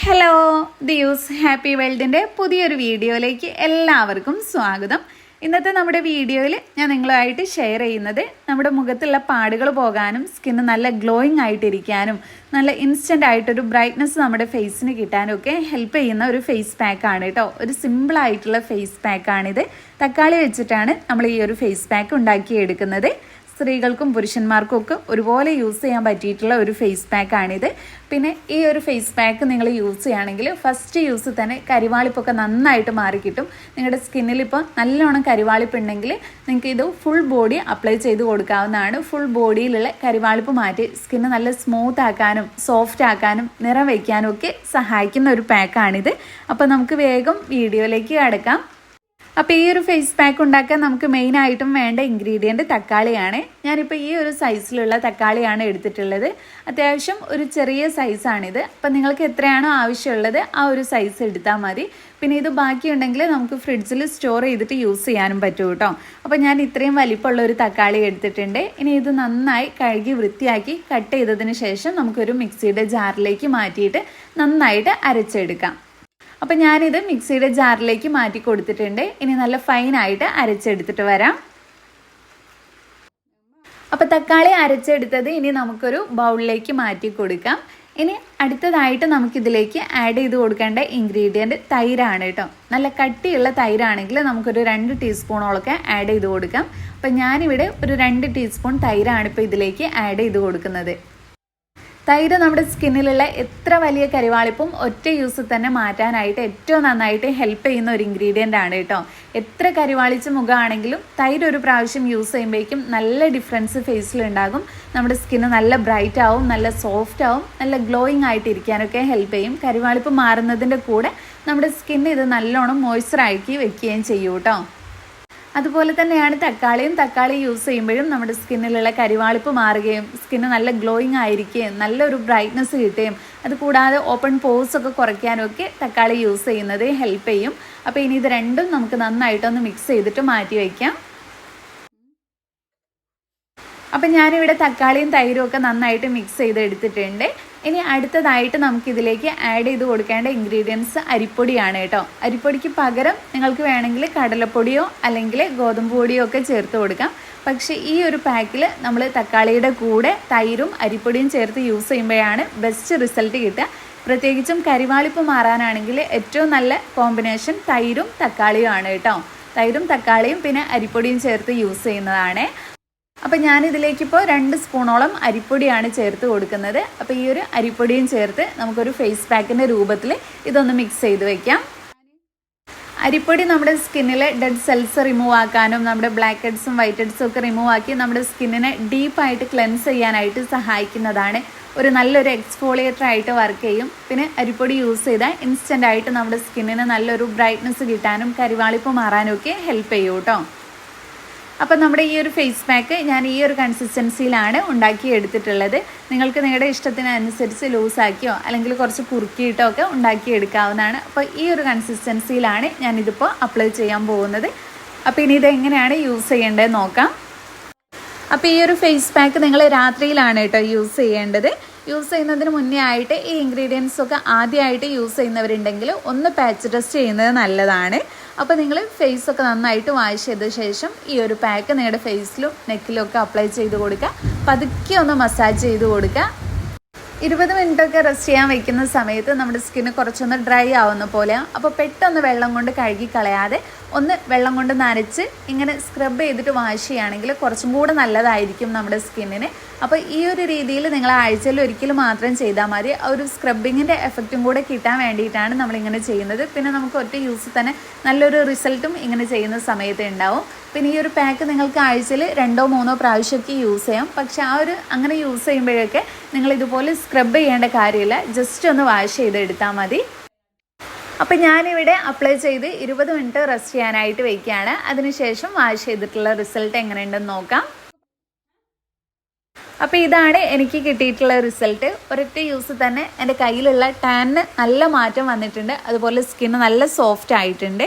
Hello ദിയൂസ് happy വേൾഡിന്റെ പുതിയൊരു വീഡിയോയിലേക്ക് എല്ലാവർക്കും സ്വാഗതം. ഇന്നത്തെ നമ്മുടെ വീഡിയോയിൽ ഞാൻ നിങ്ങളുമായിട്ട് ഷെയർ ചെയ്യുന്നത് നമ്മുടെ മുഖത്തുള്ള പാടുകൾ പോകാനും സ്കിന്ന് നല്ല ഗ്ലോയിങ് ആയിട്ടിരിക്കാനും നല്ല ഇൻസ്റ്റന്റ് ആയിട്ടൊരു ബ്രൈറ്റ്നസ് നമ്മുടെ ഫേസിന് കിട്ടാനും ഒക്കെ ഹെൽപ്പ് ചെയ്യുന്ന ഒരു ഫേസ് പാക്കാണ് കേട്ടോ. ഒരു സിമ്പിളായിട്ടുള്ള ഫേസ് പാക്കാണിത് തക്കാളി വെച്ചിട്ടാണ് നമ്മൾ ഈ ഒരു ഫേസ് പാക്ക് ഉണ്ടാക്കിയെടുക്കുന്നത്. സ്ത്രീകൾക്കും പുരുഷന്മാർക്കും ഒക്കെ ഒരുപോലെ യൂസ് ചെയ്യാൻ പറ്റിയിട്ടുള്ള ഒരു ഫേസ് പാക്കാണിത് പിന്നെ ഈ ഒരു ഫേസ് പാക്ക് നിങ്ങൾ യൂസ് ചെയ്യുകയാണെങ്കിൽ ഫസ്റ്റ് യൂസ് തന്നെ കരിവാളിപ്പൊക്കെ നന്നായിട്ട് മാറി കിട്ടും. നിങ്ങളുടെ സ്കിന്നിൽ ഇപ്പോൾ നല്ലോണം കരിവാളിപ്പ് ഉണ്ടെങ്കിൽ നിങ്ങൾക്ക് ഇത് ഫുൾ ബോഡി അപ്ലൈ ചെയ്ത് കൊടുക്കാവുന്നതാണ്. ഫുൾ ബോഡിയിലുള്ള കരിവാളിപ്പ് മാറ്റി സ്കിന്ന് നല്ല സ്മൂത്ത് ആക്കാനും സോഫ്റ്റ് ആക്കാനും നിറം വയ്ക്കാനും ഒക്കെ സഹായിക്കുന്ന ഒരു പാക്കാണിത് അപ്പോൾ നമുക്ക് വേഗം വീഡിയോയിലേക്ക് കടക്കാം. അപ്പോൾ ഈ ഒരു ഫേസ് പാക്ക് ഉണ്ടാക്കാൻ നമുക്ക് മെയിൻ മെയിനായിട്ടും വേണ്ട ഇൻഗ്രീഡിയന്റ് തക്കാളിയാണ്. ഞാനിപ്പോൾ ഈ ഒരു സൈസിലുള്ള തക്കാളിയാണ് എടുത്തിട്ടുള്ളത്. അത്യാവശ്യം ഒരു ചെറിയ സൈസാണിത് അപ്പം നിങ്ങൾക്ക് എത്രയാണോ ആവശ്യമുള്ളത് ആ ഒരു സൈസ് എടുത്താൽ മതി. പിന്നെ ഇത് ബാക്കിയുണ്ടെങ്കിൽ നമുക്ക് ഫ്രിഡ്ജിൽ സ്റ്റോർ ചെയ്തിട്ട് യൂസ് ചെയ്യാനും പറ്റും കേട്ടോ. അപ്പോൾ ഞാൻ ഇത്രയും വലിപ്പമുള്ള ഒരു തക്കാളി എടുത്തിട്ടുണ്ട്. ഇനി ഇത് നന്നായി കഴുകി വൃത്തിയാക്കി കട്ട് ചെയ്തതിന് ശേഷം നമുക്കൊരു മിക്സിയുടെ ജാറിലേക്ക് മാറ്റിയിട്ട് നന്നായിട്ട് അരച്ചെടുക്കാം. അപ്പം ഞാനിത് മിക്സിയുടെ ജാറിലേക്ക് മാറ്റി കൊടുത്തിട്ടുണ്ട്. ഇനി നല്ല ഫൈനായിട്ട് അരച്ചെടുത്തിട്ട് വരാം. അപ്പോൾ തക്കാളി അരച്ചെടുത്തത് ഇനി നമുക്കൊരു ബൗളിലേക്ക് മാറ്റി കൊടുക്കാം. ഇനി അടുത്തതായിട്ട് നമുക്കിതിലേക്ക് ആഡ് ചെയ്ത് കൊടുക്കേണ്ട ഇൻഗ്രീഡിയന്റ് തൈരാണ് കേട്ടോ. നല്ല കട്ടിയുള്ള തൈരാണെങ്കിൽ നമുക്കൊരു രണ്ട് ടീസ്പൂണോളൊക്കെ ആഡ് ചെയ്ത് കൊടുക്കാം. അപ്പം ഞാനിവിടെ ഒരു രണ്ട് ടീസ്പൂൺ തൈരാണ് ഇപ്പോൾ ഇതിലേക്ക് ആഡ് ചെയ്ത് കൊടുക്കുന്നത്. തൈര് നമ്മുടെ സ്കിന്നിലുള്ള എത്ര വലിയ കരിവാളിപ്പും ഒറ്റ യൂസിൽ തന്നെ മാറ്റാനായിട്ട് ഏറ്റവും നന്നായിട്ട് ഹെൽപ്പ് ചെയ്യുന്ന ഒരു ഇൻഗ്രീഡിയന്റ് ആണ് കേട്ടോ. എത്ര കരിവാളിച്ച മുഖമാണെങ്കിലും തൈര് ഒരു പ്രാവശ്യം യൂസ് ചെയ്യുമ്പോഴേക്കും നല്ല ഡിഫറൻസ് ഫേസിലുണ്ടാകും നമ്മുടെ സ്കിന്ന് നല്ല ബ്രൈറ്റ് ആവും നല്ല സോഫ്റ്റ് ആവും നല്ല ഗ്ലോയിങ് ആയിട്ട് ഇരിക്കാനൊക്കെ ഹെൽപ്പ് ചെയ്യും. കരിവാളിപ്പ് മാറുന്നതിന്റെ കൂടെ നമ്മുടെ സ്കിന്ന് ഇത് നല്ലോണം മോയ്സ്ചറാക്കി വെക്കുകയും ചെയ്യും കേട്ടോ. അതുപോലെ തന്നെയാണ് തക്കാളിയും തക്കാളി യൂസ് ചെയ്യുമ്പോഴും നമ്മുടെ സ്കിന്നിലുള്ള കരിവാളിപ്പ് മാറുകയും സ്കിന്ന് നല്ല ഗ്ലോയിങ് ആയിരിക്കുകയും നല്ലൊരു ബ്രൈറ്റ്നസ് കിട്ടുകയും അതുകൂടാതെ ഓപ്പൺ പോസ് ഒക്കെ കുറയ്ക്കാനൊക്കെ തക്കാളി യൂസ് ചെയ്യുന്നത് ഹെൽപ്പ് ചെയ്യും. അപ്പോൾ ഇനി ഇത് രണ്ടും നമുക്ക് നന്നായിട്ടൊന്ന് മിക്സ് ചെയ്തിട്ട് മാറ്റി വയ്ക്കാം. അപ്പം ഞാനിവിടെ തക്കാളിയും തൈരും ഒക്കെ നന്നായിട്ട് മിക്സ് ചെയ്ത് എടുത്തിട്ടുണ്ട് ഇനി അടുത്തതായിട്ട് നമുക്ക് ഇതിലേക്ക് ആഡ് ചെയ്ത് കൊടുക്കേണ്ട ഇൻഗ്രീഡിയൻസ് അരിപ്പൊടിയാണ് കേട്ടോ. അരിപ്പൊടിക്ക് പകരം നിങ്ങൾക്ക് വേണമെങ്കിൽ കടലപ്പൊടിയോ അല്ലെങ്കിൽ ഗോതമ്പ് പൊടിയോ ഒക്കെ ചേർത്ത് കൊടുക്കാം. പക്ഷേ ഈ ഒരു പാക്കിൽ നമ്മൾ തക്കാളിയുടെ കൂടെ തൈരും അരിപ്പൊടിയും ചേർത്ത് യൂസ് ചെയ്യുമ്പോഴാണ് ബെസ്റ്റ് റിസൾട്ട് കിട്ടുക. പ്രത്യേകിച്ചും കരിവാളിപ്പ് മാറാനാണെങ്കിൽ ഏറ്റവും നല്ല കോമ്പിനേഷൻ തൈരും തക്കാളിയും ആണ് കേട്ടോ. തൈരും തക്കാളിയും പിന്നെ അരിപ്പൊടിയും ചേർത്ത് യൂസ് ചെയ്യുന്നതാണ്. അപ്പോൾ ഞാനിതിലേക്കിപ്പോൾ രണ്ട് സ്പൂണോളം അരിപ്പൊടിയാണ് ചേർത്ത് കൊടുക്കുന്നത്. അപ്പോൾ ഈ ഒരു അരിപ്പൊടിയും ചേർത്ത് നമുക്കൊരു ഫേസ് പാക്കിന്റെ രൂപത്തിൽ ഇതൊന്ന് മിക്സ് ചെയ്ത് വയ്ക്കാം അരിപ്പൊടി നമ്മുടെ സ്കിന്നിലെ ഡെഡ് സെൽസ് റിമൂവ് ആക്കാനും നമ്മുടെ ബ്ലാക്ക് ഹെഡ്സും വൈറ്റ് ഹെഡ്സും ഒക്കെ റിമൂവ് ആക്കി നമ്മുടെ സ്കിന്നിനെ ഡീപ്പായിട്ട് ക്ലെൻസ് ചെയ്യാനായിട്ട് സഹായിക്കുന്നതാണ്. ഒരു നല്ലൊരു എക്സ്ഫോളിയേറ്റർ ആയിട്ട് വർക്ക് ചെയ്യും. പിന്നെ അരിപ്പൊടി യൂസ് ചെയ്താൽ ഇൻസ്റ്റന്റ് ആയിട്ട് നമ്മുടെ സ്കിന്നിന് നല്ലൊരു ബ്രൈറ്റ്നസ് കിട്ടാനും കരിവാളിപ്പ് മാറാനും ഒക്കെ ഹെൽപ്പ് ചെയ്യും കേട്ടോ അപ്പം നമ്മുടെ ഈ ഒരു ഫേസ് പാക്ക് ഞാൻ ഈ ഒരു കൺസിസ്റ്റൻസിയിലാണ് ഉണ്ടാക്കി എടുത്തിട്ടുള്ളത് നിങ്ങൾക്ക് നിങ്ങളുടെ ഇഷ്ടത്തിനനുസരിച്ച് ലൂസാക്കിയോ അല്ലെങ്കിൽ കുറച്ച് കുറുക്കിയിട്ടോ ഒക്കെ ഉണ്ടാക്കി എടുക്കാവുന്നതാണ് അപ്പോൾ ഈ ഒരു കൺസിസ്റ്റൻസിയിലാണ് ഞാനിതിപ്പോൾ അപ്ലൈ ചെയ്യാൻ പോകുന്നത്. അപ്പോൾ ഇനി ഇത് എങ്ങനെയാണ് യൂസ് ചെയ്യേണ്ടത് നോക്കാം. അപ്പോൾ ഈ ഒരു ഫേസ് പാക്ക് നിങ്ങൾ രാത്രിയിലാണ് കേട്ടോ യൂസ് ചെയ്യേണ്ടത്. യൂസ് ചെയ്യുന്നതിന് മുന്നേ ആയിട്ട് ഈ ഇൻഗ്രീഡിയൻസ് ഒക്കെ ആദ്യമായിട്ട് യൂസ് ചെയ്യുന്നവരുണ്ടെങ്കിൽ ഒന്ന് പാച്ച് ടെസ്റ്റ് ചെയ്യുന്നത് നല്ലതാണ്. അപ്പോൾ നിങ്ങൾ ഫേസ് ഒക്കെ നന്നായിട്ട് വാഷ് ചെയ്ത ശേഷം ഈ ഒരു പാക്ക് നിങ്ങളുടെ ഫേസിലും നെക്കിലും ഒക്കെ അപ്ലൈ ചെയ്ത് കൊടുക്കുക. പതുക്കെ ഒന്ന് മസാജ് ചെയ്ത് കൊടുക്കുക. ഇരുപത് മിനിറ്റൊക്കെ റെസ്റ്റ് ചെയ്യാൻ വെക്കുന്ന സമയത്ത് നമ്മുടെ സ്കിന്ന് കുറച്ചൊന്ന് ഡ്രൈ ആവുന്ന പോലെയാണ് അപ്പോൾ പെട്ടെന്ന് വെള്ളം കൊണ്ട് കഴുകി കളയാതെ ഒന്ന് വെള്ളം കൊണ്ട് നനച്ച് ഇങ്ങനെ സ്ക്രബ് ചെയ്തിട്ട് വാഷ് ചെയ്യുകയാണെങ്കിൽ കുറച്ചും കൂടെ നല്ലതായിരിക്കും നമ്മുടെ സ്കിന്നിന് അപ്പോൾ ഈ ഒരു രീതിയിൽ നിങ്ങൾ ആഴ്ചയിൽ ഒരിക്കൽ മാത്രം ചെയ്താൽ മതി. ആ ഒരു സ്ക്രബിങ്ങിന്റെ എഫക്റ്റും കൂടെ കിട്ടാൻ വേണ്ടിയിട്ടാണ് നമ്മളിങ്ങനെ ചെയ്യുന്നത്. പിന്നെ നമുക്ക് ഒറ്റ യൂസ് തന്നെ നല്ലൊരു റിസൾട്ടും ഇങ്ങനെ ചെയ്യുന്ന സമയത്ത് ഉണ്ടാവും. പിന്നെ ഈ ഒരു പാക്ക് നിങ്ങൾക്ക് ആഴ്ചയിൽ രണ്ടോ മൂന്നോ പ്രാവശ്യമൊക്കെ യൂസ് ചെയ്യാം. പക്ഷേ ആ ഒരു അങ്ങനെ യൂസ് ചെയ്യുമ്പോഴൊക്കെ നിങ്ങൾ ഇതുപോലെ സ്ക്രബ് ചെയ്യേണ്ട കാര്യമില്ല. ജസ്റ്റ് ഒന്ന് വാഷ് ചെയ്ത് എടുത്താൽ മതി. അപ്പം ഞാനിവിടെ അപ്ലൈ ചെയ്ത് ഇരുപത് മിനിറ്റ് റെസ്റ്റ് ചെയ്യാനായിട്ട് വയ്ക്കുകയാണ് അതിനുശേഷം വാഷ് ചെയ്തിട്ടുള്ള റിസൾട്ട് എങ്ങനെയുണ്ടെന്ന് നോക്കാം. അപ്പോൾ ഇതാണ് എനിക്ക് കിട്ടിയിട്ടുള്ള റിസൾട്ട് ഒരൊറ്റ യൂസ് തന്നെ എന്റെ കയ്യിലുള്ള ടാനിന് നല്ല മാറ്റം വന്നിട്ടുണ്ട്. അതുപോലെ സ്കിന്ന് നല്ല സോഫ്റ്റ് ആയിട്ടുണ്ട്.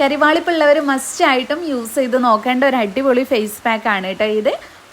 കരിവാളിപ്പുള്ളവർ മസ്റ്റ് ആയിട്ടും യൂസ് ചെയ്ത് നോക്കേണ്ട ഒരു അടിപൊളി ഫേസ് പാക്ക് ആണ് കേട്ടോ ഇത്.